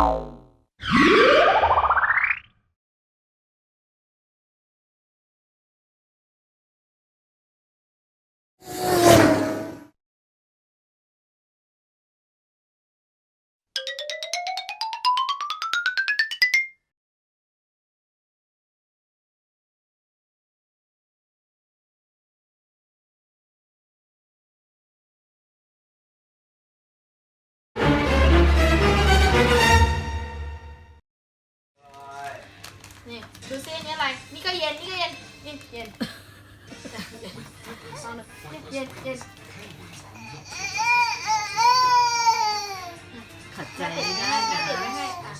Wow. นี่ดูซิอันนี้อะไร นี่ก็เย็น นี่ก็เย็น นี่เย็นเอาหน่อยนี่เย็นเย็นขัดใจไม่ไม่ได้ได้นะนะไม่ให้อะ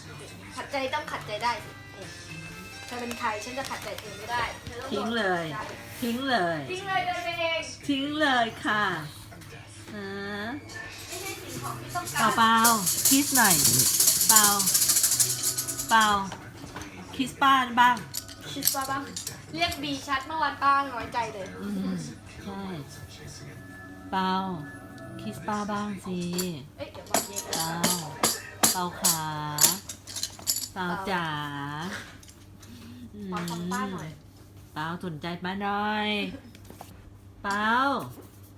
ขัดใจต้องขัดใจได้สินี่เธอเป็นใครฉันจะขัดใจเธอไม่ได้ธอต้องทิ้งเลยใช่ทิ้งเลย ทิ้งเลยเดินไปเองทิ้งเลยค่ะนะไม่ใช่สิ่งของที่ต้องเปกาล่าร เปล่าคิสหน่อย เปล่าเปล่า คิสป้าบ้าง คิดว่าบ้าง เรียกบีชัดเมื่อวานป้าน้อยใจเลยอืมใช่เปล่าคิสป้าบ้างสิเอ้ยเดี๋ยวบอกเย็นเปล่าเปล่าขาเปล่าจ๋าอืมขอคำป้าหน่อยเปล่าสนใจป้าหน่อยเปล่า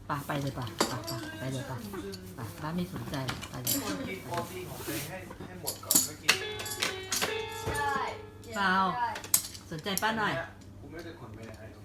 ป่ะไปเลยป่ะป่ะป่ะไปเลยป่ะป่ะป้าไม่สนใจไปเลยคุณกินโอซีของตัวเองให้ให้หมดก่อนก็กินได้ เปล่า สนใจป้าหน่อย กูไม่ได้ขนไปไหนโอ